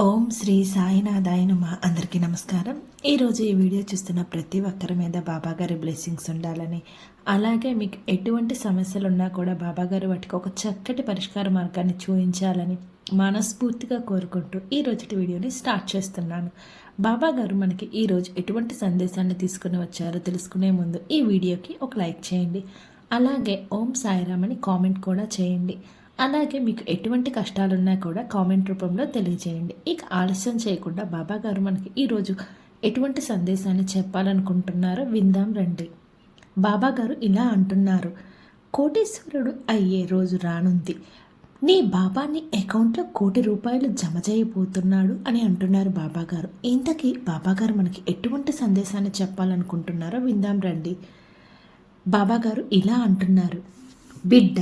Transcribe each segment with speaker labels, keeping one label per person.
Speaker 1: ఓం శ్రీ సాయినాథాయ నమ. అందరికీ నమస్కారం. ఈరోజు ఈ వీడియో చూస్తున్న ప్రతి ఒక్కరి మీద బాబాగారి బ్లెస్సింగ్స్ ఉండాలని. అలాగే మీకు ఎటువంటి సమస్యలు ఉన్నా కూడా బాబాగారు వాటికి ఒక చక్కటి పరిష్కార మార్గాన్ని చూపించాలని మనస్ఫూర్తిగా కోరుకుంటూ ఈ రోజుటి వీడియోని స్టార్ట్ చేస్తున్నాను. బాబాగారు మనకి ఈరోజు ఎటువంటి సందేశాన్ని తీసుకుని వచ్చారో తెలుసుకునే ముందు ఈ వీడియోకి ఒక లైక్ చేయండి. అలాగే ఓం సాయిరామ్ అని కామెంట్ కూడా చేయండి. అలాగే మీకు ఎటువంటి కష్టాలున్నా కూడా కామెంట్ రూపంలో తెలియజేయండి. ఇక ఆలస్యం చేయకుండా బాబా గారు మనకి ఈరోజు ఎటువంటి సందేశాన్ని చెప్పాలనుకుంటున్నారో విందాం రండి. బాబా గారు ఇలా అంటున్నారు కోటీశ్వరుడు అయ్యే రోజు రానుంది. నీ బాబాని అకౌంట్లో కోటి రూపాయలు జమ చేయబోతున్నాడు అని అంటున్నారు బాబాగారు ఇంతకీ బాబాగారు మనకి ఎటువంటి సందేశాన్ని చెప్పాలనుకుంటున్నారో విందాం రండి. బాబాగారు ఇలా అంటున్నారు బిడ్డ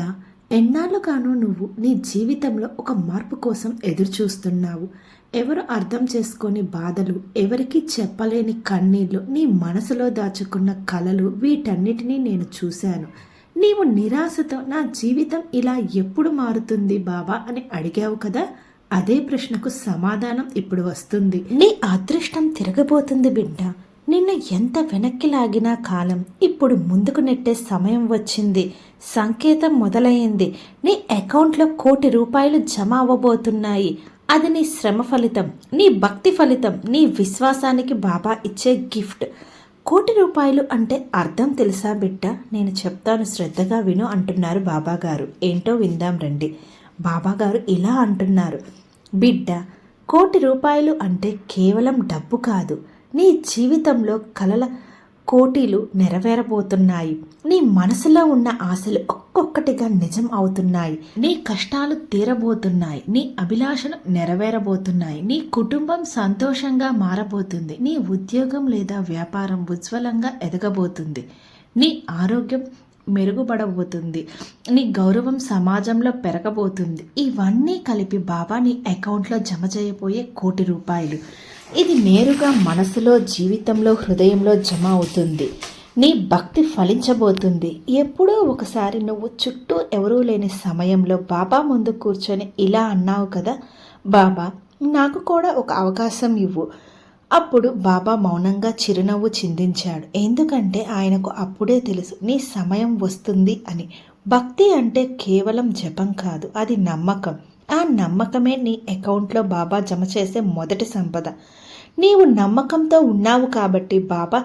Speaker 1: ఎన్నాళ్ళుగానో నువ్వు నీ జీవితంలో ఒక మార్పు కోసం ఎదురు చూస్తున్నావు ఎవరు అర్థం చేసుకొని బాధలు ఎవరికి చెప్పలేని కన్నీళ్ళు నీ మనసులో దాచుకున్న కలలు వీటన్నిటినీ నేను చూశాను. నీవు నిరాశతో నా జీవితం ఇలా ఎప్పుడు మారుతుంది బాబా అని అడిగావు కదా? అదే ప్రశ్నకు సమాధానం ఇప్పుడు వస్తుంది. నీ అదృష్టం తిరగబోతుంది బిడ్డ. నిన్ను ఎంత వెనక్కి లాగినా కాలం ఇప్పుడు ముందుకు నెట్టే సమయం వచ్చింది. సంకేతం మొదలైంది. నీ అకౌంట్లో కోటి రూపాయలు జమ అవ్వబోతున్నాయి. అది నీ శ్రమ ఫలితం నీ భక్తి ఫలితం నీ విశ్వాసానికి బాబా ఇచ్చే గిఫ్ట్. కోటి రూపాయలు అంటే అర్థం తెలుసా బిడ్డ? నేను చెప్తాను శ్రద్ధగా విను అంటున్నారు బాబా గారు ఏంటో విందాం రండి. బాబా గారు ఇలా అంటున్నారు. బిడ్డ కోటి రూపాయలు అంటే కేవలం డబ్బు కాదు. నీ జీవితంలో కలల కోటీలు నెరవేరబోతున్నాయి. నీ మనసులో ఉన్న ఆశలు ఒక్కొక్కటిగా నిజం అవుతున్నాయి. నీ కష్టాలు తీరబోతున్నాయి. నీ అభిలాషలు నెరవేరబోతున్నాయి. నీ కుటుంబం సంతోషంగా మారబోతుంది. నీ ఉద్యోగం లేదా వ్యాపారం ఉజ్వలంగా ఎదగబోతుంది. నీ ఆరోగ్యం మెరుగుపడబోతుంది. నీ గౌరవం సమాజంలో పెరగబోతుంది. ఇవన్నీ కలిపి బాబా నీ అకౌంట్లో జమ చేయబోయే కోటి రూపాయలు. ఇది నేరుగా మనసులో జీవితంలో హృదయంలో జమ అవుతుంది. నీ భక్తి ఫలించబోతుంది. ఎప్పుడో ఒకసారి నువ్వు చుట్టూ ఎవరూ లేని సమయంలో బాబా ముందు కూర్చొని ఇలా అన్నావు కదా బాబా నాకు కూడా ఒక అవకాశం ఇవ్వు. అప్పుడు బాబా మౌనంగా చిరునవ్వు చిందించాడు. ఎందుకంటే ఆయనకు అప్పుడే తెలుసు నీ సమయం వస్తుంది అని. భక్తి అంటే కేవలం జపం కాదు అది నమ్మకం. ఆ నమ్మకమే నీ అకౌంట్లో బాబా జమ చేసే మొదటి సంపద. నీవు నమ్మకంతో ఉన్నావు కాబట్టి బాబా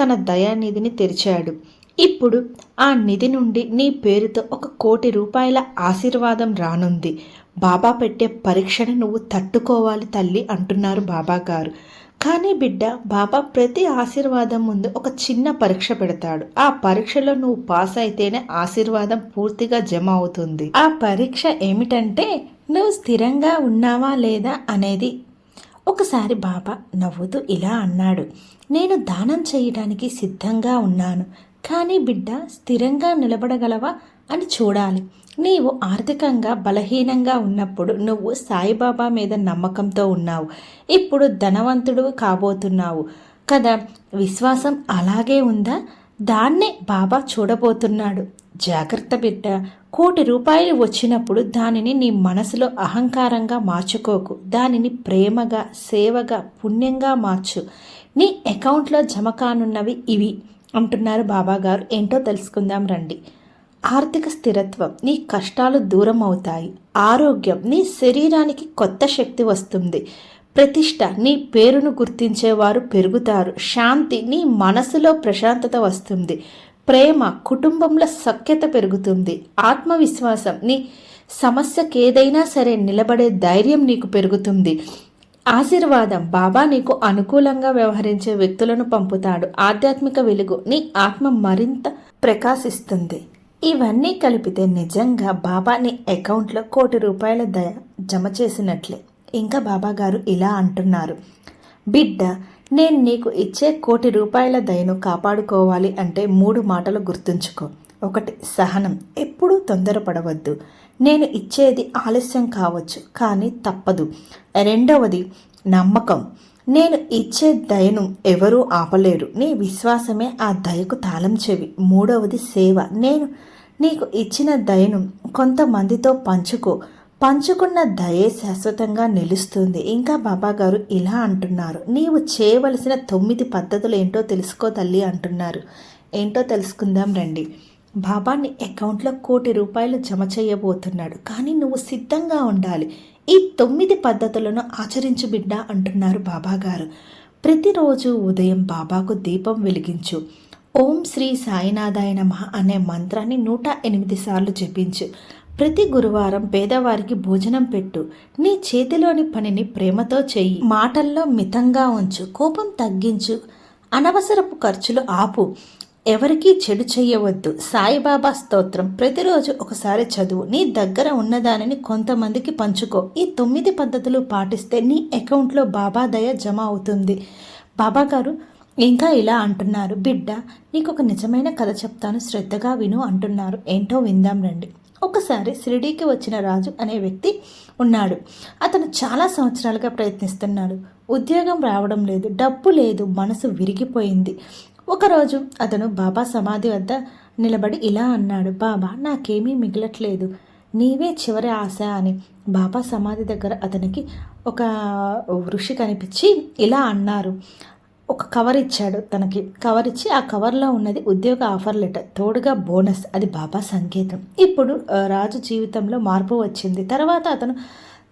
Speaker 1: తన దయానిధిని తెరిచాడు. ఇప్పుడు ఆ నిధి నుండి నీ పేరుతో ఒక కోటి రూపాయల ఆశీర్వాదం రానుంది. బాబా పెట్టే పరీక్షను నువ్వు తట్టుకోవాలి తల్లి అంటున్నారు బాబా గారు కానీ బిడ్డ బాబా ప్రతి ఆశీర్వాదం ముందు ఒక చిన్న పరీక్ష పెడతాడు. ఆ పరీక్షలో నువ్వు పాస్ అయితేనే ఆశీర్వాదం పూర్తిగా జమ అవుతుంది. ఆ పరీక్ష ఏమిటంటే నువ్వు స్థిరంగా ఉన్నావా లేదా అనేది ఒకసారి బాబా నవ్వుతూ ఇలా అన్నాడు నేను దానం చేయడానికి సిద్ధంగా ఉన్నాను కానీ బిడ్డ స్థిరంగా నిలబడగలవా అని చూడాలి. నీవు ఆర్థికంగా బలహీనంగా ఉన్నప్పుడు నువ్వు సాయిబాబా మీద నమ్మకంతో ఉన్నావు. ఇప్పుడు ధనవంతుడు కాబోతున్నావు కదా. విశ్వాసం అలాగే ఉందా? దాన్నే బాబా చూడబోతున్నాడు. జాగ్రత్త బిడ్డ. కోటి రూపాయలు వచ్చినప్పుడు దానిని నీ మనసులో అహంకారంగా మార్చుకోకు. దానిని ప్రేమగా సేవగా పుణ్యంగా మార్చు. నీ అకౌంట్లో జమ కానున్నవి ఇవి అంటున్నారు బాబాగారు. ఏంటో తెలుసుకుందాం రండి. ఆర్థిక స్థిరత్వం. నీ కష్టాలు దూరం అవుతాయి. ఆరోగ్యం. నీ శరీరానికి కొత్త శక్తి వస్తుంది. ప్రతిష్ట. నీ పేరును గుర్తించేవారు పెరుగుతారు. శాంతి. నీ మనసులో ప్రశాంతత వస్తుంది. ప్రేమ కుటుంబంలో సఖ్యత పెరుగుతుంది. ఆత్మవిశ్వాసం నీ సమస్యకేదైనా సరే నిలబడే ధైర్యం నీకు పెరుగుతుంది. ఆశీర్వాదం బాబా నీకు అనుకూలంగా వ్యవహరించే వ్యక్తులను పంపుతాడు. ఆధ్యాత్మిక వెలుగు నీ ఆత్మ మరింత ప్రకాశిస్తుంది. ఇవన్నీ కలిపితే నిజంగా బాబా నీ అకౌంట్లో కోటి రూపాయల దయ జమ చేసినట్లే. ఇంకా బాబా గారు ఇలా అంటున్నారు. బిడ్డ నేను నీకు ఇచ్చే కోటి రూపాయల దయను కాపాడుకోవాలి అంటే మూడు మాటలు గుర్తుంచుకో. ఒకటి సహనం. ఎప్పుడూ తొందరపడవద్దు. నేను ఇచ్చేది ఆలస్యం కావచ్చు కానీ తప్పదు. రెండవది నమ్మకం. నేను ఇచ్చే దయను ఎవరూ ఆపలేరు. నీ విశ్వాసమే ఆ దయకు తాళం చెవి. మూడవది సేవ. నేను నీకు ఇచ్చిన దయను కొంతమందితో పంచుకో. పంచుకున్న దయే శాశ్వతంగా నిలుస్తుంది. ఇంకా బాబా గారు ఇలా అంటున్నారు. నీవు చేయవలసిన తొమ్మిది పద్ధతులు ఏంటో తెలుసుకో తల్లి అంటున్నారు. ఏంటో తెలుసుకుందాం రండి. బాబాని అకౌంట్లో కోటి రూపాయలు జమ చేయబోతున్నాడు. కానీ నువ్వు సిద్ధంగా ఉండాలి. ఈ తొమ్మిది పద్ధతులను ఆచరించు బిడ్డ అంటున్నారు బాబాగారు. ప్రతిరోజు ఉదయం బాబాకు దీపం వెలిగించు. ఓం శ్రీ సాయినాథాయ నమ అనే మంత్రాన్ని నూట ఎనిమిది సార్లు జపించు. ప్రతి గురువారం పేదవారికి భోజనం పెట్టు. నీ చేతిలోని పనిని ప్రేమతో చెయ్యి. మాటల్లో మితంగా ఉంచు. కోపం తగ్గించు. అనవసరపు ఖర్చులు ఆపు. ఎవరికీ చెడు చెయ్యవద్దు. సాయిబాబా స్తోత్రం. ప్రతిరోజు ఒకసారి చదువు. నీ దగ్గర ఉన్నదానిని కొంతమందికి పంచుకో. ఈ తొమ్మిది పద్ధతులు పాటిస్తే నీ అకౌంట్లో బాబా దయ జమ అవుతుంది. బాబా గారు ఇంకా ఇలా అంటున్నారు. బిడ్డ నీకు ఒక నిజమైన కథ చెప్తాను. శ్రద్ధగా విను అంటున్నారు. ఏంటో విందాం రండి. ఒకసారి షిరిడీకి వచ్చిన రాజు అనే వ్యక్తి ఉన్నాడు. అతను చాలా సంవత్సరాలుగా ప్రయత్నిస్తున్నాడు. ఉద్యోగం రావడం లేదు డబ్బు లేదు మనసు విరిగిపోయింది. ఒకరోజు అతను బాబా సమాధి వద్ద నిలబడి ఇలా అన్నాడు బాబా నాకేమీ మిగలట్లేదు. నీవే చివరి ఆశ అని బాబా సమాధి దగ్గర అతనికి ఒక ఋషి కనిపించి ఇలా అన్నారు. ఒక కవర్ ఇచ్చాడు తనకి. కవర్ ఇచ్చి ఆ కవర్లో ఉన్నది ఉద్యోగ ఆఫర్ లెటర్ తోడుగా బోనస్ అది బాబా సంకేతం. ఇప్పుడు రాజు జీవితంలో మార్పు వచ్చింది. తర్వాత అతను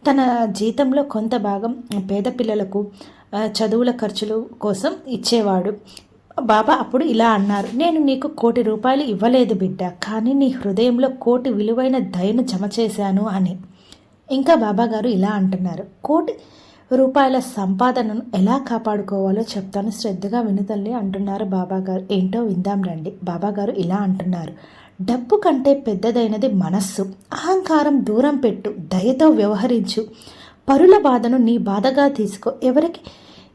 Speaker 1: తన జీతంలో కొంత భాగం పేద పిల్లలకు చదువుల ఖర్చులు కోసం ఇచ్చేవాడు. బాబా అప్పుడు ఇలా అన్నారు నేను నీకు కోటి రూపాయలు ఇవ్వలేదు బిడ్డ కానీ నీ హృదయంలో కోటి విలువైన దయను జమ చేశాను అని. ఇంకా బాబా గారు ఇలా అంటున్నారు కోటి రూపాయల సంపాదనను ఎలా కాపాడుకోవాలో చెప్తాను. శ్రద్ధగా వినుతల్లి అంటున్నారు బాబాగారు. ఏంటో విందాం రండి. బాబాగారు ఇలా అంటున్నారు. డబ్బు కంటే పెద్దదైనది మనస్సు. అహంకారం దూరం పెట్టు. దయతో వ్యవహరించు. పరుల బాధను నీ బాధగా తీసుకో. ఎవరికి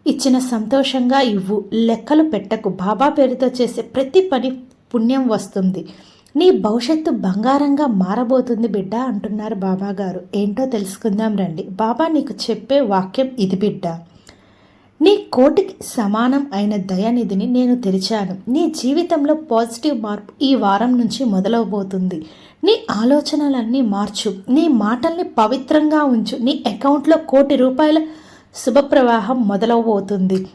Speaker 1: ఇచ్చిన సంతోషంగా ఇవ్వు. లెక్కలు పెట్టకు. బాబా పేరుతో చేసే ప్రతి పని పుణ్యం వస్తుంది. నీ భవిష్యత్తు బంగారంగా మారబోతుంది బిడ్డ అంటున్నారు బాబా గారు ఏంటో తెలుసుకుందాం రండి. బాబా నీకు చెప్పే వాక్యం ఇది బిడ్డ. నీ కోటికి సమానం అయిన దయానిధిని నేను తెరిచాను. నీ జీవితంలో పాజిటివ్ మార్పు ఈ వారం నుంచి మొదలవబోతుంది. నీ ఆలోచనలన్నీ మార్చు. నీ మాటల్ని పవిత్రంగా ఉంచు. నీ అకౌంట్లో కోటి రూపాయల శుభప్రవాహం మొదలవబోతుంది.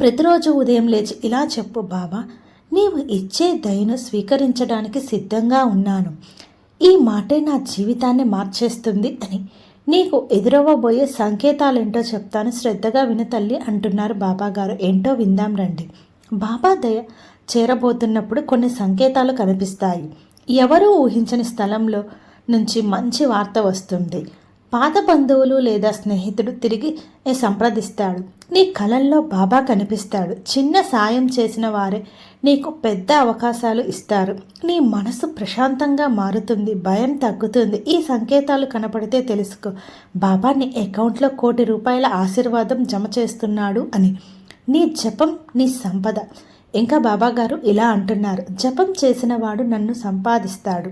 Speaker 1: ప్రతిరోజు ఉదయం లేచి ఇలా చెప్పు బాబా నీవు ఇచ్చే దయను స్వీకరించడానికి సిద్ధంగా ఉన్నాను. ఈ మాటే నా జీవితాన్ని మార్చేస్తుంది అని నీకు ఎదురవ్వబోయే సంకేతాలేంటో చెప్తాను. శ్రద్ధగా విను తల్లి అంటున్నారు బాబా గారు ఏంటో విందాం రండి. బాబా దయ చేరబోతున్నప్పుడు కొన్ని సంకేతాలు కనిపిస్తాయి. ఎవరూ ఊహించని స్థలంలో నుంచి మంచి వార్త వస్తుంది. పాత బంధువులు లేదా స్నేహితుడు తిరిగి సంప్రదిస్తాడు? నీ కళల్లో బాబా కనిపిస్తాడు. చిన్న సాయం చేసిన వారే నీకు పెద్ద అవకాశాలు ఇస్తారు. నీ మనసు ప్రశాంతంగా మారుతుంది భయం తగ్గుతుంది. ఈ సంకేతాలు కనపడితే తెలుసుకో బాబా నీ అకౌంట్లో కోటి రూపాయల ఆశీర్వాదం జమ చేస్తున్నాడు అని. నీ జపం నీ సంపద. ఇంకా బాబా గారు ఇలా అంటున్నారు జపం చేసిన వాడు నన్ను సంపాదిస్తాడు.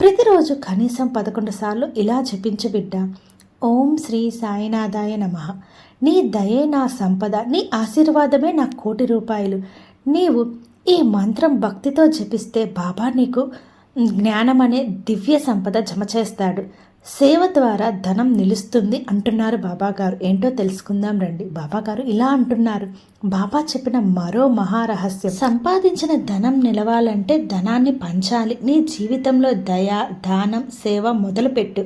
Speaker 1: ప్రతిరోజు కనీసం పదకొండు సార్లు ఇలా జపించు బిడ్డ. ఓం శ్రీ సాయినాథాయ నమ. నీ దయే నా సంపద నీ ఆశీర్వాదమే నా కోటి రూపాయలు. నీవు ఈ మంత్రం భక్తితో జపిస్తే బాబా నీకు జ్ఞానం అనే దివ్య సంపద జమ చేస్తాడు. సేవ ద్వారా ధనం నిలుస్తుంది అంటున్నారు బాబాగారు. ఏంటో తెలుసుకుందాం రండి. బాబాగారు ఇలా అంటున్నారు. బాబా చెప్పిన మరో మహారహస్యం. సంపాదించిన ధనం నిలవాలంటే ధనాన్ని పంచాలి. నీ జీవితంలో దయ దానం సేవ మొదలుపెట్టు.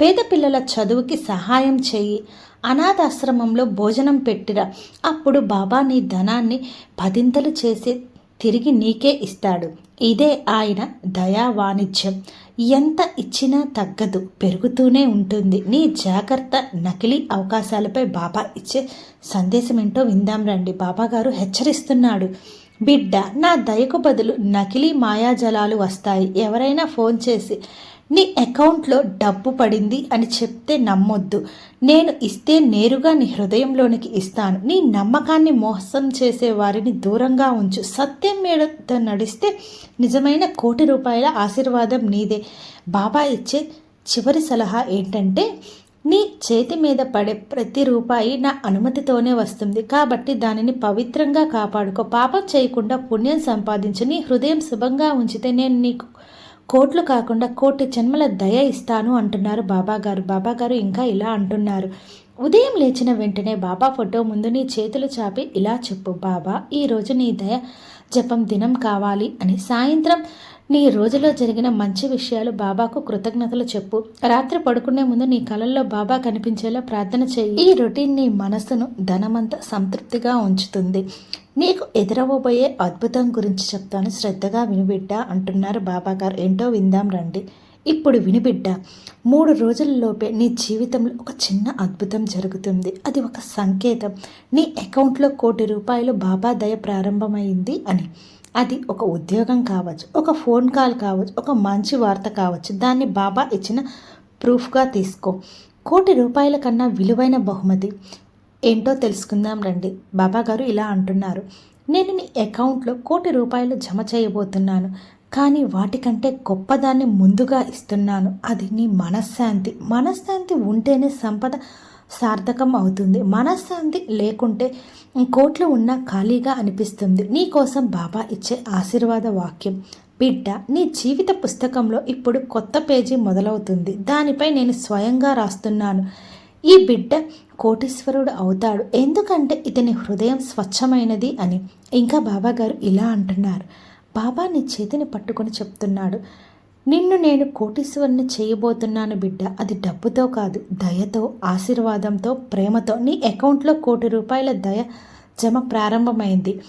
Speaker 1: పేద పిల్లల చదువుకి సహాయం చేయి అనాథాశ్రమంలో భోజనం పెట్టిరా. అప్పుడు బాబా నీ ధనాన్ని పదింతలు చేసి తిరిగి నీకే ఇస్తాడు. ఇదే ఆయన దయా వాణిజ్యం ఎంత ఇచ్చినా తగ్గదు పెరుగుతూనే ఉంటుంది. నీ జాగ్రత్త నకిలీ అవకాశాలపై బాబా ఇచ్చే సందేశం ఏంటో విందాం రండి. బాబా గారు హెచ్చరిస్తున్నాడు. బిడ్డ నా దయకు బదులు నకిలీ మాయాజలాలు వస్తాయి. ఎవరైనా ఫోన్ చేసి నీ అకౌంట్లో డబ్బు పడింది అని చెప్తే నమ్మొద్దు. నేను ఇస్తే నేరుగా నీ హృదయంలోనికి ఇస్తాను. నీ నమ్మకాన్ని మోసం చేసే వారిని దూరంగా ఉంచు. సత్యం మీద నడిస్తే నిజమైన కోటి రూపాయల ఆశీర్వాదం నీదే. బాబా ఇచ్చే చివరి సలహా ఏంటంటే నీ చేతి మీద పడే ప్రతి రూపాయి నా అనుమతితోనే వస్తుంది. కాబట్టి దానిని పవిత్రంగా కాపాడుకో. పాపం చేయకుండా పుణ్యం సంపాదించు. నీ హృదయం శుభంగా ఉంచితే నేను నీకు కోట్లు కాకుండా కోటి జన్మల దయ ఇస్తాను అంటున్నారు బాబా గారు బాబా గారు ఇంకా ఇలా అంటున్నారు. ఉదయం లేచిన వెంటనే బాబా ఫోటో ముందు నీ చేతులు చాపి ఇలా చెప్పు బాబా ఈరోజు నీ దయ జపం దినం కావాలి అని సాయంత్రం నీ రోజులో జరిగిన మంచి విషయాలు బాబాకు కృతజ్ఞతలు చెప్పు. రాత్రి పడుకునే ముందు నీ కళల్లో బాబా కనిపించేలా ప్రార్థన చేయి. ఈ రొటీన్ నీ మనసును ధనమంతా సంతృప్తిగా ఉంచుతుంది. నీకు ఎదురవబోయే అద్భుతం గురించి చెప్తాను. శ్రద్ధగా వినిబిడ్డ అంటున్నారు బాబా గారు ఏంటో విందాం రండి. ఇప్పుడు వినిబిడ్డ మూడు రోజులలోపే నీ జీవితంలో ఒక చిన్న అద్భుతం జరుగుతుంది. అది ఒక సంకేతం. నీ అకౌంట్లో కోటి రూపాయలు బాబా దయ ప్రారంభమైంది అని. అది ఒక ఉద్యోగం కావచ్చు ఒక ఫోన్ కాల్ కావచ్చు ఒక మంచి వార్త కావచ్చు. దాన్ని బాబా ఇచ్చిన ప్రూఫ్గా తీసుకో. కోటి రూపాయల కన్నా విలువైన బహుమతి. ఏంటో తెలుసుకుందాం రండి. బాబా గారు ఇలా అంటున్నారు. నేను నీ అకౌంట్లో కోటి రూపాయలు జమ చేయబోతున్నాను. కానీ వాటికంటే గొప్పదాన్ని ముందుగా ఇస్తున్నాను. అది నీ మనశ్శాంతి. మనశ్శాంతి ఉంటేనే సంపద సార్థకం అవుతుంది. మనశ్శాంతి లేకుంటే కోట్లు ఉన్నా ఖాళీగా అనిపిస్తుంది. నీ కోసం బాబా ఇచ్చే ఆశీర్వాద వాక్యం. బిడ్డ నీ జీవిత పుస్తకంలో ఇప్పుడు కొత్త పేజీ మొదలవుతుంది. దానిపై నేను స్వయంగా రాస్తున్నాను. ఈ బిడ్డ కోటీశ్వరుడు అవుతాడు. ఎందుకంటే ఇతని హృదయం స్వచ్ఛమైనది అని ఇంకా బాబాగారు ఇలా అంటున్నారు. బాబా నీ చేతిని పట్టుకొని చెప్తున్నాడు. నిన్ను నేను కోటీశ్వరుని చేయబోతున్నాను బిడ్డ. అది డబ్బుతో కాదు దయతో ఆశీర్వాదంతో ప్రేమతో. నీ అకౌంట్లో కోటి రూపాయల దయ జమ ప్రారంభమైంది.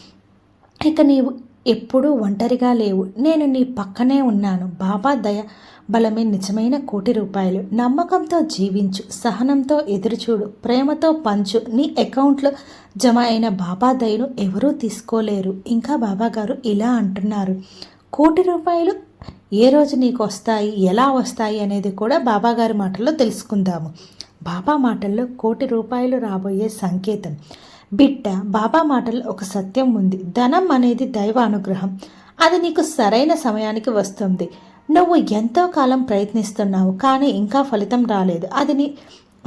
Speaker 1: ఇక నీవు ఎప్పుడూ ఒంటరిగా లేవు. నేను నీ పక్కనే ఉన్నాను. బాబా దయ బలమే నిజమైన కోటి రూపాయలు. నమ్మకంతో జీవించు. సహనంతో ఎదురుచూడు. ప్రేమతో పంచు. నీ అకౌంట్లో జమ అయిన బాబా దయను ఎవరూ తీసుకోలేరు. ఇంకా బాబా గారు ఇలా అంటున్నారు. కోటి రూపాయలు ఏ రోజు నీకు వస్తాయి? ఎలా వస్తాయి? అనేది కూడా బాబా గారి మాటల్లో తెలుసుకుందాము. బాబా మాటల్లో కోటి రూపాయలు రాబోయే సంకేతం. బిడ్డ బాబా మాటలు ఒక సత్యం ఉంది. ధనం అనేది దైవ అనుగ్రహం. అది నీకు సరైన సమయానికి వస్తుంది. నువ్వు ఎంతో కాలం ప్రయత్నిస్తున్నావు కానీ ఇంకా ఫలితం రాలేదు. అది నీ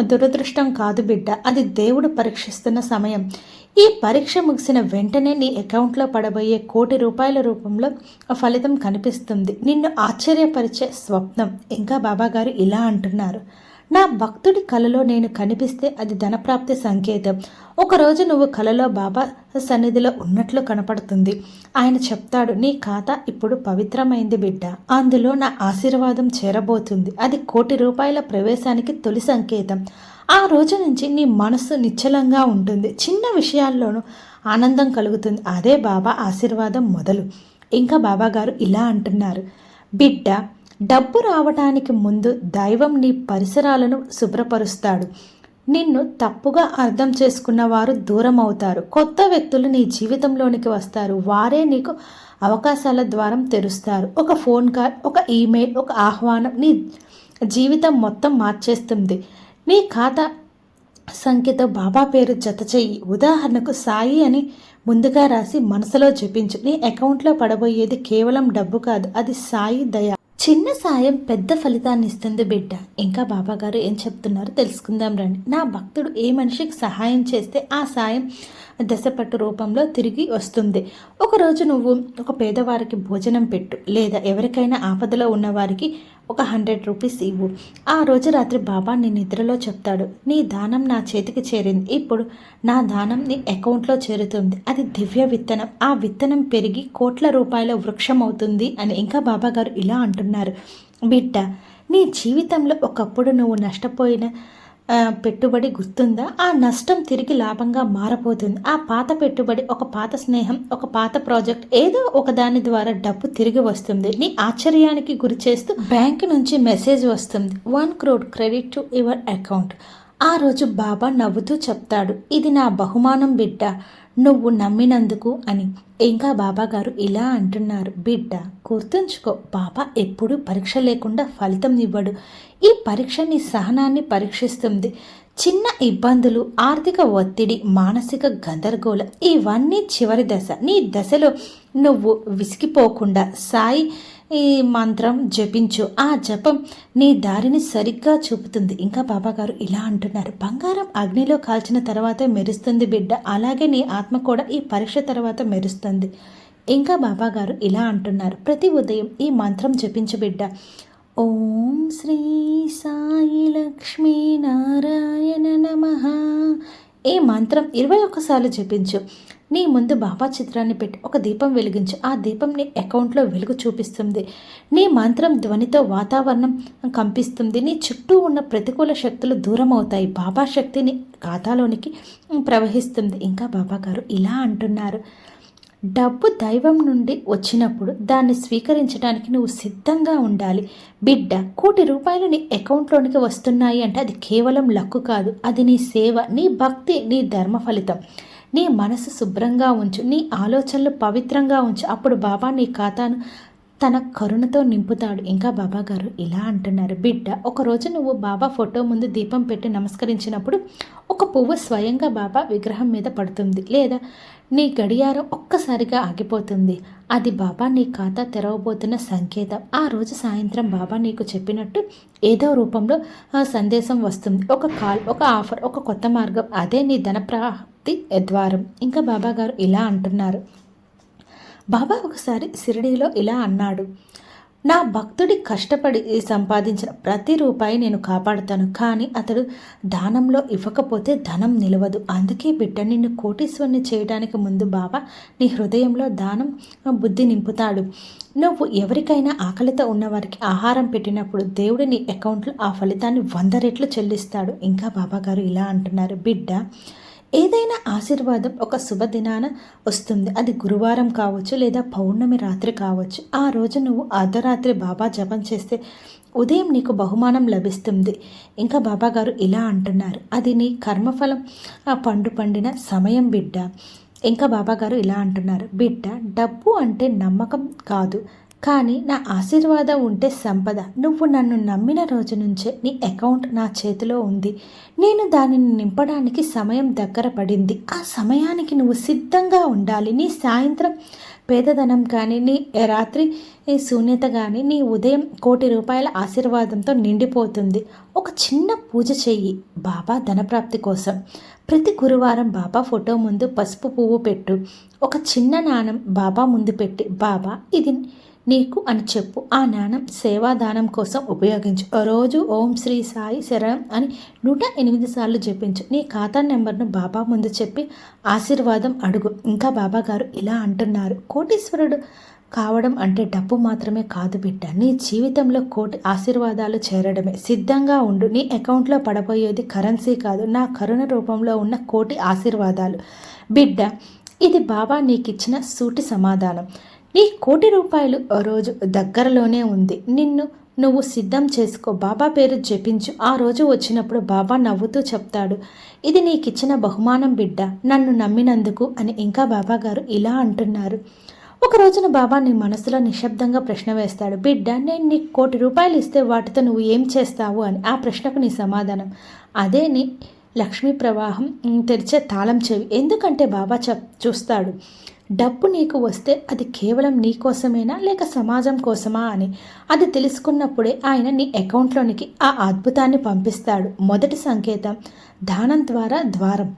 Speaker 1: దురదృష్టం కాదు బిడ్డ. అది దేవుడు పరీక్షిస్తున్న సమయం. ఈ పరీక్ష ముగిసిన వెంటనే నీ అకౌంట్లో పడబోయే కోటి రూపాయల రూపంలో ఫలితం కనిపిస్తుంది. నిన్ను ఆశ్చర్యపరిచే స్వప్నం. ఇంకా బాబాగారు ఇలా అంటున్నారు. నా భక్తుడి కలలో నేను కనిపిస్తే అది ధనప్రాప్తి సంకేతం. ఒకరోజు నువ్వు కలలో బాబా సన్నిధిలో ఉన్నట్లు కనపడుతుంది. ఆయన చెప్తాడు నీ ఖాతా ఇప్పుడు పవిత్రమైంది బిడ్డ. అందులో నా ఆశీర్వాదం చేరబోతుంది. అది కోటి రూపాయల ప్రవేశానికి తొలి సంకేతం. ఆ రోజు నుంచి నీ మనసు నిశ్చలంగా ఉంటుంది. చిన్న విషయాల్లోనూ ఆనందం కలుగుతుంది. అదే బాబా ఆశీర్వాదం మొదలు. ఇంకా బాబాగారు ఇలా అంటున్నారు బిడ్డ డబ్బు రావటానికి ముందు దైవం నీ పరిసరాలను శుభ్రపరుస్తాడు. నిన్ను తప్పుగా అర్థం చేసుకున్న వారు దూరం అవుతారు కొత్త వ్యక్తులు నీ జీవితంలోనికి వస్తారు. వారే నీకు అవకాశాల ద్వారం తెరుస్తారు. ఒక ఫోన్ కాల్ ఒక ఈమెయిల్ ఒక ఆహ్వానం నీ జీవితం మొత్తం మార్చేస్తుంది. నీ ఖాతా సంఖ్యతో బాబా పేరు జత చెయ్యి. ఉదాహరణకు సాయి అని ముందుగా రాసి మనసులో జపించు. నీ అకౌంట్లో పడబోయేది కేవలం డబ్బు కాదు అది సాయి దయ. చిన్న సాయం పెద్ద ఫలితాన్ని ఇస్తుంది బిడ్డ. ఇంకా బాబాగారు ఏం చెప్తున్నారో తెలుసుకుందాం రండి. నా భక్తుడు ఏ మనిషికి సహాయం చేస్తే ఆ సాయం దశపట్టు రూపంలో తిరిగి వస్తుంది. ఒకరోజు నువ్వు ఒక పేదవారికి భోజనం పెట్టు. లేదా ఎవరికైనా ఆపదలో ఉన్నవారికి ఒక హండ్రెడ్ రూపీస్ ఇవ్వు. ఆ రోజు రాత్రి బాబా నీ నిద్రలో చెప్తాడు నీ దానం నా చేతికి చేరింది. ఇప్పుడు నా దానం నీ అకౌంట్లో చేరుతుంది. అది దివ్య విత్తనం. ఆ విత్తనం పెరిగి కోట్ల రూపాయల వృక్షం అవుతుంది అని ఇంకా బాబా గారు ఇలా అంటున్నారు. బిడ్డ నీ జీవితంలో ఒకప్పుడు నువ్వు నష్టపోయిన పెట్టుబడి గుర్తుందా? ఆ నష్టం తిరిగి లాభంగా మారబోతుంది. ఆ పాత పెట్టుబడి ఒక పాత స్నేహం ఒక పాత ప్రాజెక్ట్ ఏదో ఒక దాని ద్వారా డబ్బు తిరిగి వస్తుంది. నీ ఆశ్చర్యానికి గురి చేస్తూ బ్యాంక్ నుంచి మెసేజ్ వస్తుంది. One crore credit to your account. ఆ రోజు బాబా నవ్వుతూ చెప్తాడు ఇది నా బహుమానం బిడ్డ. నువ్వు నమ్మినందుకు అని. ఇంకా బాబా గారు ఇలా అంటున్నారు బిడ్డ గుర్తుంచుకో బాబా ఎప్పుడూ పరీక్ష లేకుండా ఫలితం ఇవ్వడు. ఈ పరీక్ష నీ సహనాన్ని పరీక్షిస్తుంది. చిన్న ఇబ్బందులు ఆర్థిక ఒత్తిడి మానసిక గందరగోళం ఇవన్నీ చివరి దశ. నీ దశలో నువ్వు విసిగిపోకుండా సాయి ఈ మంత్రం జపించు. ఆ జపం నీ దారిని సరిగ్గా చూపుతుంది. ఇంకా బాబా గారు ఇలా అంటున్నారు. బంగారం అగ్నిలో కాల్చిన తర్వాత మెరుస్తుంది బిడ్డ. అలాగే నీ ఆత్మ కూడా ఈ పరీక్ష తర్వాత మెరుస్తుంది. ఇంకా బాబాగారు ఇలా అంటున్నారు. ప్రతి ఉదయం ఈ మంత్రం జపించు బిడ్డ. ఓం శ్రీ సాయి లక్ష్మీ నారాయణ నమ. ఈ మంత్రం ఇరవై ఒక్కసార్లు జపించు. నీ ముందు బాబా చిత్రాన్ని పెట్టి ఒక దీపం వెలిగించు. ఆ దీపం నీ అకౌంట్లో వెలుగు చూపిస్తుంది. నీ మంత్రం ధ్వనితో వాతావరణం కంపిస్తుంది. నీ చుట్టూ ఉన్న ప్రతికూల శక్తులు దూరం అవుతాయి బాబా శక్తిని ఖాతాలోనికి ప్రవహిస్తుంది. ఇంకా బాబా గారు ఇలా అంటున్నారు. డబ్బు దైవం నుండి వచ్చినప్పుడు దాన్ని స్వీకరించడానికి నువ్వు సిద్ధంగా ఉండాలి. బిడ్డ కోటి రూపాయలు నీ అకౌంట్లోనికి వస్తున్నాయి అంటే అది కేవలం లక్కు కాదు. అది నీ సేవ నీ భక్తి నీ ధర్మ ఫలితం. నీ మనసు శుభ్రంగా ఉంచు నీ ఆలోచనలు పవిత్రంగా ఉంచు. అప్పుడు బాబా నీ ఖాతాను తన కరుణతో నింపుతాడు. ఇంకా బాబా గారు ఇలా అంటున్నారు. బిడ్డ ఒకరోజు నువ్వు బాబా ఫోటో ముందు దీపం పెట్టి నమస్కరించినప్పుడు ఒక పువ్వు స్వయంగా బాబా విగ్రహం మీద పడుతుంది. లేదా నీ గడియారం ఒక్కసారిగా ఆగిపోతుంది. అది బాబా నీ ఖాతా తెరవబోతున్న సంకేతం. ఆ రోజు సాయంత్రం బాబా నీకు చెప్పినట్టు ఏదో రూపంలో ఆ సందేశం వస్తుంది. ఒక కాల్ ఒక ఆఫర్ ఒక కొత్త మార్గం. అదే నీ ధనప్రాప్తి ద్వారం. ఇంకా బాబా గారు ఇలా అంటున్నారు. బాబా ఒకసారి షిరిడీలో ఇలా అన్నాడు నా భక్తుడి కష్టపడి సంపాదించిన ప్రతి రూపాయి నేను కాపాడుతాను కానీ అతడు దానంలో ఇవ్వకపోతే ధనం నిలవదు. అందుకే బిడ్డ నిన్ను కోటీశ్వరుని చేయడానికి ముందు బాబా నీ హృదయంలో దానం బుద్ధి నింపుతాడు. నువ్వు ఎవరికైనా ఆకలితో ఉన్నవారికి ఆహారం పెట్టినప్పుడు దేవుడి నీ అకౌంట్లో ఆ ఫలితాన్ని వంద రెట్లు చెల్లిస్తాడు. ఇంకా బాబా గారు ఇలా అంటున్నారు బిడ్డ ఏదైనా ఆశీర్వాదం ఒక శుభదినాన వస్తుంది. అది గురువారం కావచ్చు లేదా పౌర్ణమి రాత్రి కావచ్చు. ఆ రోజు నువ్వు అర్ధరాత్రి బాబా జపం చేస్తే ఉదయం నీకు బహుమానం లభిస్తుంది. ఇంకా బాబా గారు ఇలా అంటున్నారు. అది నీ కర్మఫలం. ఆ పండు పండిన సమయం బిడ్డ. ఇంకా బాబా గారు ఇలా అంటున్నారు. బిడ్డ డబ్బు అంటే నమ్మకం కాదు. కానీ నా ఆశీర్వాదం ఉంటే సంపద. నువ్వు నన్ను నమ్మిన రోజు నుంచే నీ అకౌంట్ నా చేతిలో ఉంది. నేను దానిని నింపడానికి సమయం దగ్గర పడింది. ఆ సమయానికి నువ్వు సిద్ధంగా ఉండాలి. నీ సాయంత్రం పేదధనం కానీ నీ రాత్రి శూన్యత కానీ నీ ఉదయం కోటి రూపాయల ఆశీర్వాదంతో నిండిపోతుంది. ఒక చిన్న పూజ చెయ్యి బాబా ధనప్రాప్తి కోసం. ప్రతి గురువారం బాబా ఫోటో ముందు పసుపు పువ్వు పెట్టు. ఒక చిన్న నాణం బాబా ముందు పెట్టి బాబా ఇది నీకు అని చెప్పు. ఆ నాణం సేవాదానం కోసం ఉపయోగించు. రోజు ఓం శ్రీ సాయి శరణం అని నూట ఎనిమిది సార్లు జపించు. నీ ఖాతా నెంబర్ను బాబా ముందు చెప్పి ఆశీర్వాదం అడుగు. ఇంకా బాబా గారు ఇలా అంటున్నారు. కోటీశ్వరుడు కావడం అంటే డబ్బు మాత్రమే కాదు బిడ్డ. నీ జీవితంలో కోటి ఆశీర్వాదాలు చేరడమే. సిద్ధంగా ఉండు. నీ అకౌంట్లో పడబోయేది కరెన్సీ కాదు. నా కరుణ రూపంలో ఉన్న కోటి ఆశీర్వాదాలు. బిడ్డ ఇది బాబా నీకిచ్చిన సూటి సమాధానం. నీ కోటి రూపాయలు రోజు దగ్గరలోనే ఉంది. నిన్ను నువ్వు సిద్ధం చేసుకో. బాబా పేరు జపించు. ఆ రోజు వచ్చినప్పుడు బాబా నవ్వుతూ చెప్తాడు. ఇది నీకిచ్చిన బహుమానం బిడ్డ. నన్ను నమ్మినందుకు అని ఇంకా బాబా గారు ఇలా అంటున్నారు. ఒక రోజున బాబా నీ మనసులో నిశ్శబ్దంగా ప్రశ్న వేస్తాడు. బిడ్డ నేను నీకు కోటి రూపాయలు ఇస్తే వాటితో నువ్వు ఏం చేస్తావు అని ఆ ప్రశ్నకు నీ సమాధానం. అదే నీ లక్ష్మీ ప్రవాహం తెరిచే తాళం చెవి. ఎందుకంటే బాబా చెప్ చూస్తాడు. డబ్బు నీకు వస్తే అది కేవలం నీ కోసమేనా లేక సమాజం కోసమా అని? అది తెలుసుకున్నప్పుడే ఆయన నీ అకౌంట్లోనికి ఆ అద్భుతాన్ని పంపిస్తాడు. మొదటి సంకేతం దానం ద్వారా ద్వారం.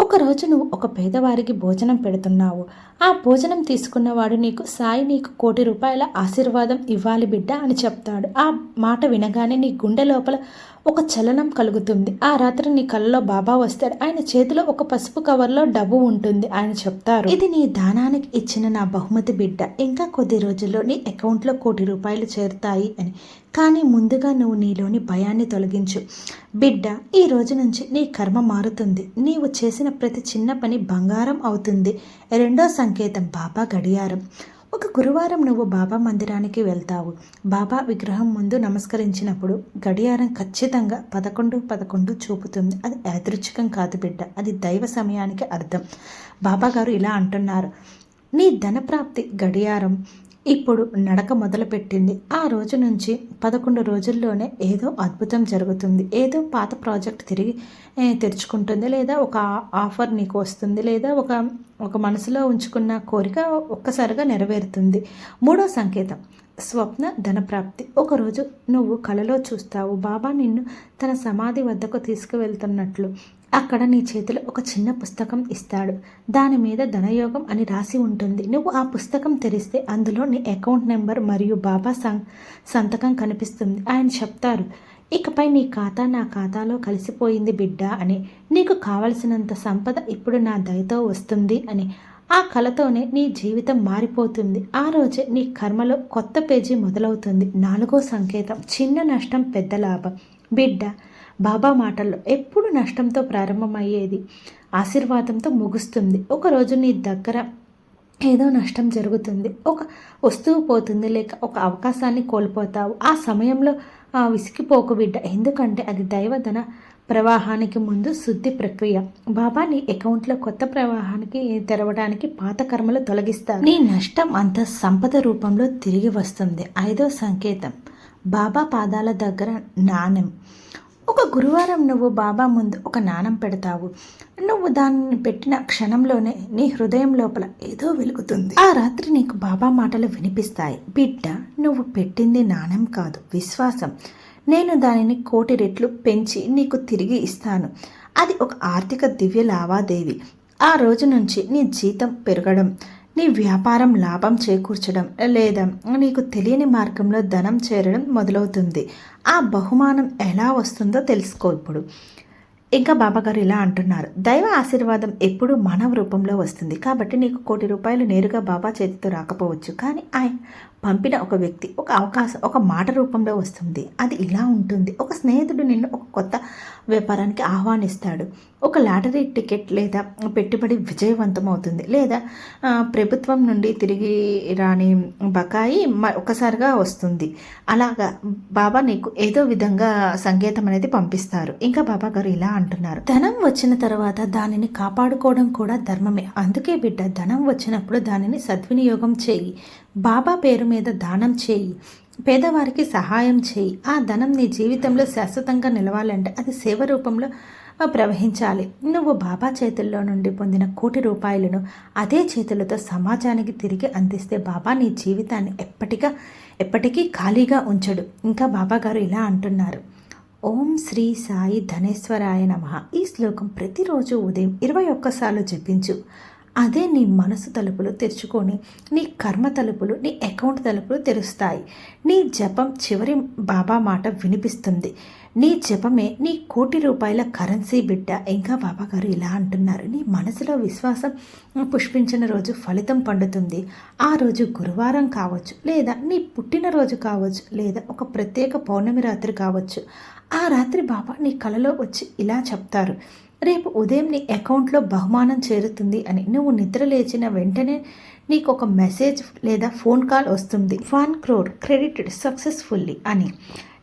Speaker 1: ఒకరోజు నువ్వు ఒక పేదవారికి భోజనం పెడుతున్నావు. ఆ భోజనం తీసుకున్నవాడు నీకు సాయి నీకు కోటి రూపాయల ఆశీర్వాదం ఇవ్వాలి బిడ్డ అని చెప్తాడు. ఆ మాట వినగానే నీ గుండె లోపల ఒక చలనం కలుగుతుంది. ఆ రాత్రి నీ కళ్ళలో బాబా వస్తాడు. ఆయన చేతిలో ఒక పసుపు కవర్లో డబ్బు ఉంటుంది. ఆయన చెప్తారు ఇది నీ దానానికి ఇచ్చిన నా బహుమతి బిడ్డ. ఇంకా కొద్ది రోజుల్లో నీ అకౌంట్లో కోటి రూపాయలు చేరుతాయి అని. కానీ ముందుగా నువ్వు నీలోని భయాన్ని తొలగించు. బిడ్డ ఈ రోజు నుంచి నీ కర్మ మారుతుంది. నీవు చేసిన ప్రతి చిన్న పని బంగారం అవుతుంది. రెండో సంకేతం బాబా గడియారం. ఒక గురువారం నువ్వు బాబా మందిరానికి వెళ్తావు. బాబా విగ్రహం ముందు నమస్కరించినప్పుడు గడియారం ఖచ్చితంగా పదకొండు పదకొండు చూపుతుంది. అది యాదృచ్ఛికం కాదు బిడ్డ అది దైవ సమయానికి అర్థం. బాబా గారు ఇలా అంటున్నారు. నీ ధనప్రాప్తి గడియారం ఇప్పుడు నడక మొదలుపెట్టింది. ఆ రోజు నుంచి పదకొండు రోజుల్లోనే ఏదో అద్భుతం జరుగుతుంది. ఏదో పాత ప్రాజెక్ట్ తిరిగి తెరుచుకుంటుంది లేదా ఒక ఆఫర్ నీకు వస్తుంది లేదా ఒక ఒక మనసులో ఉంచుకున్న కోరిక ఒక్కసారిగా నెరవేరుతుంది. మూడో సంకేతం స్వప్న ధనప్రాప్తి. ఒకరోజు నువ్వు కలలో చూస్తావు. బాబా నిన్ను తన సమాధి వద్దకు తీసుకువెళ్తున్నట్లు. అక్కడ నీ చేతిలో ఒక చిన్న పుస్తకం ఇస్తాడు. దాని మీద ధనయోగం అని రాసి ఉంటుంది. నువ్వు ఆ పుస్తకం తెరిస్తే అందులో నీ అకౌంట్ నెంబర్ మరియు బాబా సం సంతకం కనిపిస్తుంది. ఆయన చెప్తారు ఇకపై నీ ఖాతా నా ఖాతాలో కలిసిపోయింది బిడ్డ అని. నీకు కావలసినంత సంపద ఇప్పుడు నా దయతో వస్తుంది అని. ఆ కళతోనే నీ జీవితం మారిపోతుంది. ఆ రోజే నీ కర్మలో కొత్త పేజీ మొదలవుతుంది. నాలుగో సంకేతం చిన్న నష్టం పెద్ద లాభం. బిడ్డ బాబా మాటల్లో ఎప్పుడు నష్టంతో ప్రారంభమయ్యేది. ఆశీర్వాదంతో ముగుస్తుంది. ఒకరోజు నీ దగ్గర ఏదో నష్టం జరుగుతుంది. ఒక వస్తువు పోతుంది. లేక ఒక అవకాశాన్ని కోల్పోతావు. ఆ సమయంలో విసిగిపోకు బిడ్డ. ఎందుకంటే అది దైవధన ప్రవాహానికి ముందు శుద్ధి ప్రక్రియ. బాబా నీ అకౌంట్లో కొత్త ప్రవాహానికి తెరవడానికి పాత కర్మలు తొలగిస్తారు. నీ నష్టం అంత సంపద రూపంలో తిరిగి వస్తుంది. ఐదో సంకేతం. బాబా పాదాల దగ్గర నాణెం. ఒక గురువారం నువ్వు బాబా ముందు ఒక నాణం పెడతావు. నువ్వు దానిని పెట్టిన క్షణంలోనే నీ హృదయం లోపల ఏదో వెలుగుతుంది. ఆ రాత్రి నీకు బాబా మాటలు వినిపిస్తాయి. బిడ్డ నువ్వు పెట్టింది నాణం కాదు విశ్వాసం. నేను దానిని కోటి రెట్లు పెంచి నీకు తిరిగి ఇస్తాను. అది ఒక ఆర్థిక దివ్య లావాదేవి. ఆ రోజు నుంచి నీ జీతం పెరగడం. నీ వ్యాపారం లాభం చేకూర్చడం లేదా నీకు తెలియని మార్గంలో ధనం చేరడం మొదలవుతుంది. ఆ బహుమానం ఎలా వస్తుందో తెలుసుకో ఇప్పుడు. ఇంకా బాబాగారు ఇలా అంటున్నారు దైవ ఆశీర్వాదం ఎప్పుడు మానవ రూపంలో వస్తుంది. కాబట్టి నీకు కోటి రూపాయలు నేరుగా బాబా చేతితో రాకపోవచ్చు. కానీ ఆయన పంపిన ఒక వ్యక్తి ఒక అవకాశం ఒక మాట రూపంలో వస్తుంది. అది ఇలా ఉంటుంది. ఒక స్నేహితుడు నిన్ను ఒక కొత్త వ్యాపారానికి ఆహ్వానిస్తాడు. ఒక లాటరీ టికెట్ లేదా పెట్టుబడి విజయవంతం అవుతుంది. లేదా ప్రభుత్వం నుండి తిరిగి రాని బకాయి ఒకసారిగా వస్తుంది. అలాగా బాబా నీకు ఏదో విధంగా సంకేతం అనేది పంపిస్తారు. ఇంకా బాబా గారు ఇలా అంటున్నారు. ధనం వచ్చిన తర్వాత దానిని కాపాడుకోవడం కూడా ధర్మమే. అందుకే బిడ్డ ధనం వచ్చినప్పుడు దానిని సద్వినియోగం చేయి. బాబా పేరు మీద దానం చేయి. పేదవారికి సహాయం చేయి. ఆ ధనం నీ జీవితంలో శాశ్వతంగా నిలవాలంటే అది సేవ రూపంలో ప్రవహించాలి. నువ్వు బాబా చేతుల్లో నుండి పొందిన కోటి రూపాయలను అదే చేతులతో సమాజానికి తిరిగి అందిస్తే బాబా నీ జీవితాన్ని ఎప్పటిగా ఎప్పటికీ ఖాళీగా ఉంచడు. ఇంకా బాబా గారు ఇలా అంటున్నారు. ఓం శ్రీ సాయి ధనేశ్వరాయ నమ. ఈ శ్లోకం ప్రతిరోజు ఉదయం ఇరవై ఒక్కసార్లు జపించు. అదే నీ మనసు తలుపులు తెరుచుకొని నీ కర్మ తలుపులు నీ అకౌంట్ తలుపులు తెరుస్తాయి. నీ జపం చివరి బాబా మాట వినిపిస్తుంది. నీ జపమే నీ కోటి రూపాయల కరెన్సీ బిడ్డ. ఇంకా బాబా గారు ఇలా అంటున్నారు. నీ మనసులో విశ్వాసం పుష్పించిన రోజు ఫలితం పండుతుంది. ఆ రోజు గురువారం కావచ్చు లేదా నీ పుట్టినరోజు కావచ్చు లేదా ఒక ప్రత్యేక పౌర్ణమి రాత్రి కావచ్చు. ఆ రాత్రి బాబా నీ కలలో వచ్చి ఇలా చెప్తారు. రేపు ఉదయం నీ అకౌంట్లో బహుమానం చేరుతుంది అని నువ్వు నిద్ర లేచిన వెంటనే నీకు ఒక మెసేజ్ లేదా ఫోన్ కాల్ వస్తుంది. వన్ క్రోర్ క్రెడిటెడ్ సక్సెస్ఫుల్లీ అని.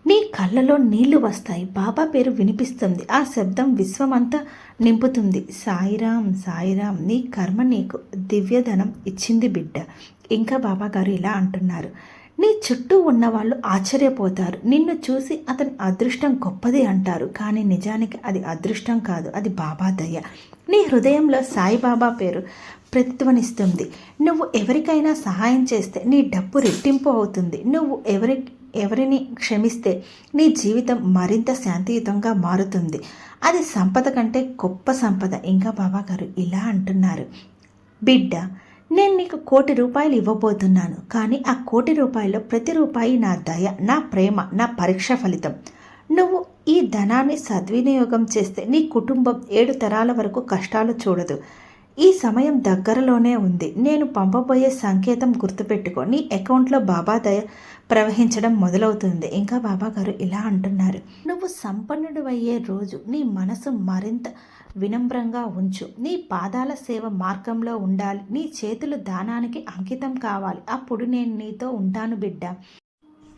Speaker 1: నీ కళ్ళలో నీళ్ళు వస్తాయి. బాబా పేరు వినిపిస్తుంది. ఆ శబ్దం విశ్వమంతా నింపుతుంది. సాయిరాం సాయిరాం నీ కర్మ నీకు దివ్యధనం ఇచ్చింది బిడ్డ. ఇంకా బాబా గారు ఇలా అంటున్నారు. నీ చుట్టూ ఉన్నవాళ్ళు ఆశ్చర్యపోతారు. నిన్ను చూసి అతని అదృష్టం గొప్పది అంటారు. కానీ నిజానికి అది అదృష్టం కాదు. అది బాబా దయ. నీ హృదయంలో సాయిబాబా పేరు ప్రతిధ్వనిస్తుంది. నువ్వు ఎవరికైనా సహాయం చేస్తే నీ డబ్బు రెట్టింపు అవుతుంది. నువ్వు ఎవరి ఎవరిని క్షమిస్తే నీ జీవితం మరింత శాంతియుతంగా మారుతుంది. అది సంపద కంటే గొప్ప సంపద. ఇంకా బాబా గారు ఇలా అంటున్నారు. బిడ్డ నేను నీకు కోటి రూపాయలు ఇవ్వబోతున్నాను కానీ ఆ కోటి రూపాయలు ప్రతి రూపాయి నా దయ నా ప్రేమ నా పరీక్ష ఫలితం. నువ్వు ఈ ధనాన్ని సద్వినియోగం చేస్తే నీ కుటుంబం ఏడు తరాల వరకు కష్టాలు చూడదు. ఈ సమయం దగ్గరలోనే ఉంది. నేను పంపబోయే సంకేతం గుర్తుపెట్టుకో. నీ అకౌంట్లో బాబా దయ ప్రవహించడం మొదలవుతుంది. ఇంకా బాబా గారు ఇలా అంటున్నారు. నువ్వు సంపన్నుడు అయ్యే రోజు నీ మనసు మరింత వినమ్రంగా ఉంచు. నీ పాదాల సేవ మార్గంలో ఉండాలి. నీ చేతులు దానానికి అంకితం కావాలి. అప్పుడు నేను నీతో ఉంటాను బిడ్డ.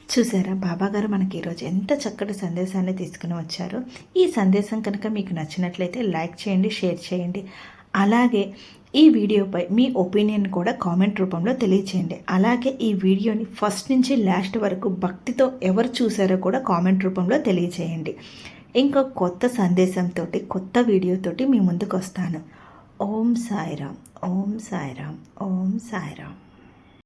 Speaker 1: చూసారా? బాబాగారు మనకి ఈరోజు ఎంత చక్కటి సందేశాన్ని తీసుకుని వచ్చారో. ఈ సందేశం కనుక మీకు నచ్చినట్లయితే లైక్ చేయండి షేర్ చేయండి. అలాగే ఈ వీడియోపై మీ ఒపీనియన్ కూడా కామెంట్ రూపంలో తెలియచేయండి. అలాగే ఈ వీడియోని ఫస్ట్ నుంచి లాస్ట్ వరకు భక్తితో ఎవరు చూసారో కూడా కామెంట్ రూపంలో తెలియచేయండి. ఇంకో కొత్త సందేశంతో కొత్త వీడియోతోటి మీ ముందుకు వస్తాను ఓం సాయిరామ్ ఓం సాయిరామ్ ఓం సాయిరామ్.